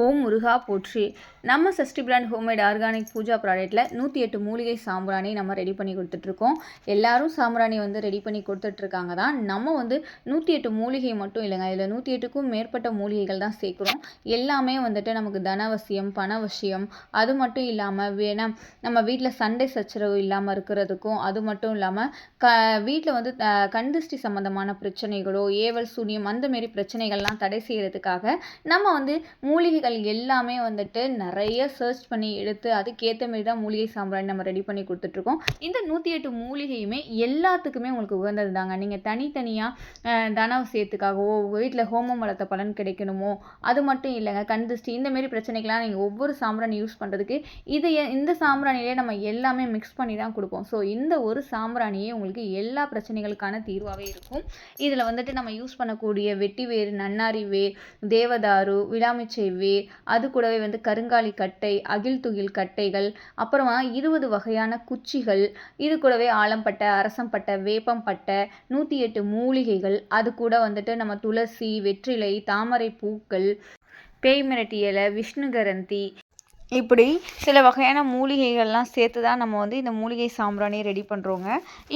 ஓம் முருகா போற்றி. நம்ம Shashti brand homemade organic pooja ப்ராடக்ட்டில் நூற்றி எட்டு மூலிகை சாம்பிராணி நம்ம ரெடி பண்ணி கொடுத்துட்ருக்கோம். எல்லாரும் சாம்பிராணி வந்து ரெடி பண்ணி கொடுத்துட்ருக்காங்க தான். நம்ம வந்து நூற்றி எட்டு மூலிகை மட்டும் இல்லைங்க இதில் நூற்றி எட்டுக்கும் மேற்பட்ட மூலிகைகள் தான் சேர்க்குறோம். எல்லாமே வந்துட்டு நமக்கு தனவசியம் பணவசியம் அது மட்டும் இல்லாமல் வேணா நம்ம வீட்டில் சண்டை சச்சரவு இல்லாமல் இருக்கிறதுக்கும் அது மட்டும் இல்லாமல் க வீட்டில் வந்து கண்திஷ்டி சம்மந்தமான பிரச்சனைகளோ ஏவல் சூனியம் அந்தமாரி பிரச்சனைகள்லாம் தடை செய்கிறதுக்காக நம்ம வந்து மூலிகை மூலிகைகள் எல்லாமே வந்துட்டு நிறைய சர்ச் பண்ணி எடுத்து அதுக்கேற்ற மாரி தான் மூலிகை சாம்பிராணி நம்ம ரெடி பண்ணி கொடுத்துட்ருக்கோம். இந்த நூற்றி எட்டு மூலிகையுமே எல்லாத்துக்குமே உங்களுக்கு உகந்தது தாங்க நீங்கள் தனித்தனியாக தனவசியத்துக்காகவோ வீட்டில் ஹோமம் வளர்த்த பலன் கிடைக்கணுமோ அது மட்டும் இல்லைங்க. கண் திருஷ்டி இந்தமாரி பிரச்சனைக்கெலாம் நீங்கள் ஒவ்வொரு சாம்பிராணி யூஸ் பண்ணுறதுக்கு இது இந்த சாம்பிராணிலே நம்ம எல்லாமே மிக்ஸ் பண்ணி தான் கொடுப்போம். ஸோ இந்த ஒரு சாம்பிராணியே உங்களுக்கு எல்லா பிரச்சனைகளுக்கான தீர்வாகவே இருக்கும். இதில் வந்துட்டு நம்ம யூஸ் பண்ணக்கூடிய வெட்டி வேர் நன்னாரி வேர் தேவதாரு விடாமிச்சை வேர் அது கூடவே வந்து கருங்காலி கட்டை அகில் துகில் கட்டைகள் அப்புறமா இருபது வகையான குச்சிகள் இது கூடவே ஆலம்பட்டை அரசம்பட்டை வேப்பம்பட்டை நூற்றி எட்டு மூலிகைகள் அது கூட வந்துட்டு நம்ம துளசி வெற்றிலை தாமரை பூக்கள் பேய் மிரட்டி இலை விஷ்ணுகரந்தி இப்படி சில வகையான மூலிகைகள்லாம் சேர்த்து தான் நம்ம வந்து இந்த மூலிகை சாம்பிராணி ரெடி பண்ணுறோங்க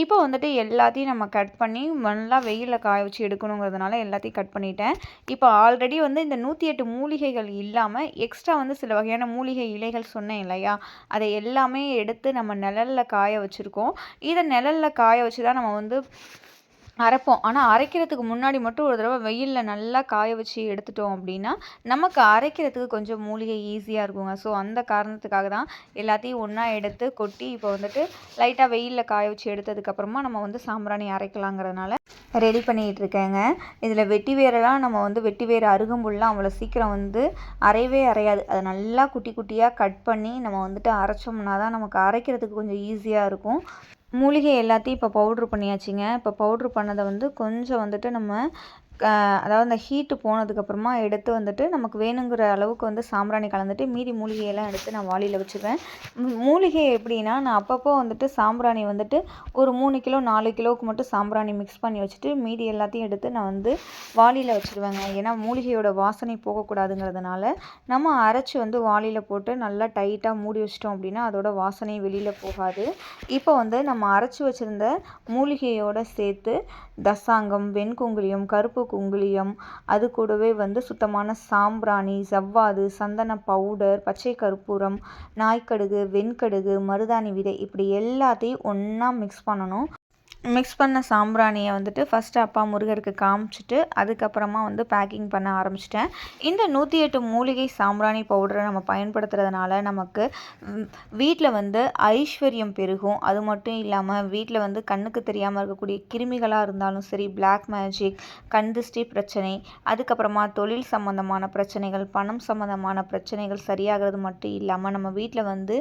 இப்போ வந்துட்டு எல்லாத்தையும் நம்ம கட் பண்ணி நல்லா வெயிலில் காய வச்சு எடுக்கணுங்கிறதுனால எல்லாத்தையும் கட் பண்ணிட்டேன். இப்போ ஆல்ரெடி வந்து இந்த நூற்றி எட்டு மூலிகைகள் இல்லாமல் எக்ஸ்ட்ரா வந்து சில வகையான மூலிகை இலைகள் சொன்னேன் இல்லையா? அதை எல்லாமே எடுத்து நம்ம நிழலில் காய வச்சுருக்கோம். இதை நிழலில் காய வச்சு தான் நம்ம வந்து அரைப்போம். ஆனால் அரைக்கிறதுக்கு முன்னாடி மட்டும் ஒரு தடவை வெயிலில் நல்லா காய வச்சு எடுத்துட்டோம் அப்படின்னா நமக்கு அரைக்கிறதுக்கு கொஞ்சம் மூலிகை ஈஸியாக இருக்குங்க. ஸோ அந்த காரணத்துக்காக தான் எல்லாத்தையும் ஒன்றா எடுத்து கொட்டி இப்போ வந்துட்டு லைட்டாக வெயிலில் காய வச்சு எடுத்ததுக்கப்புறமா நம்ம வந்து சாம்பிராணி அரைக்கலாங்கிறதுனால ரெடி பண்ணிகிட்டு இருக்கேங்க. இதில் வெட்டி வேரெல்லாம் நம்ம வந்து வெட்டி வேறு அருகம்புல்லாம் அவ்வளோ சீக்கிரம் வந்து அரையவே அரையாது. அதை நல்லா குட்டி குட்டியாக கட் பண்ணி நம்ம வந்துட்டு அரைச்சோம்னா தான் நமக்கு அரைக்கிறதுக்கு கொஞ்சம் ஈஸியாக இருக்கும். மூலிகை எல்லாத்தையும் இப்போ பவுட்ரு பண்ணியாச்சுங்க. இப்போ பவுட்ரு பண்ணதை வந்து கொஞ்சம் வந்துட்டு நம்ம அதாவது அந்த ஹீட்டு போனதுக்கப்புறமா எடுத்து வந்துட்டு நமக்கு வேணுங்கிற அளவுக்கு வந்து சாம்பிராணி கலந்துட்டு மீதி மூலிகையெல்லாம் எடுத்து நான் வாளியில் வச்சுருவேன். மூலிகை எப்படின்னா நான் அப்பப்போ வந்துட்டு சாம்பிராணி வந்துட்டு ஒரு மூணு கிலோ நாலு கிலோவுக்கு மட்டும் சாம்பிராணி மிக்ஸ் பண்ணி வச்சுட்டு மீதி எல்லாத்தையும் எடுத்து நான் வந்து வாளியில் வச்சுருவேங்க. ஏன்னா மூலிகையோட வாசனை போகக்கூடாதுங்கிறதுனால நம்ம அரைச்சி வந்து வாளியில் போட்டு நல்லா டைட்டாக மூடி வச்சிட்டோம் அப்படின்னா அதோட வாசனை வெளியில் போகாது. இப்போ வந்து நம்ம அரைச்சி வச்சுருந்த மூலிகையோடு சேர்த்து தசாங்கம் வெண்குங்குளியம் கருப்பு குங்குளியம். அது கூடவே வந்து சுத்தமான சாம்பிராணி ஜவ்வாது சந்தன பவுடர் பச்சை கற்பூரம் நாய்க்கடுகு வெண்கடுகு மருதாணி விதை இப்படி எல்லாத்தையும் ஒன்றா மிக்ஸ் பண்ணணும். மிக்ஸ் பண்ண சாம்பிராணியை வந்துட்டு ஃபஸ்ட்டு அப்பா முருகருக்கு காமிச்சிட்டு அதுக்கப்புறமா வந்து பேக்கிங் பண்ண ஆரம்பிச்சிட்டேன். இந்த நூற்றி எட்டு மூலிகை சாம்பிராணி பவுடரை நம்ம பயன்படுத்துறதுனால நமக்கு வீட்டில் வந்து ஐஸ்வர்யம் பெருகும். அது மட்டும் இல்லாமல் வீட்டில் வந்து கண்ணுக்கு தெரியாமல் இருக்கக்கூடிய கிருமிகளாக இருந்தாலும் சரி பிளாக் மேஜிக் கண் திருஷ்டி பிரச்சனை அதுக்கப்புறமா தொழில் சம்மந்தமான பிரச்சனைகள் பணம் சம்மந்தமான பிரச்சனைகள் சரியாகிறது மட்டும் இல்லாமல் நம்ம வீட்டில் வந்து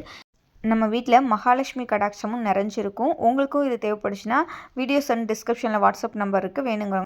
நம்ம வீட்டில் மகாலட்சுமி கடாட்சமும் நிறைஞ்சிருக்கும். உங்களுக்கும் இது தேவைப்படுச்சுன்னா வீடியோஸ் அண்ட் டிஸ்கிரிப்ஷனில் வாட்ஸ்அப் நம்பருக்கு வேணுங்க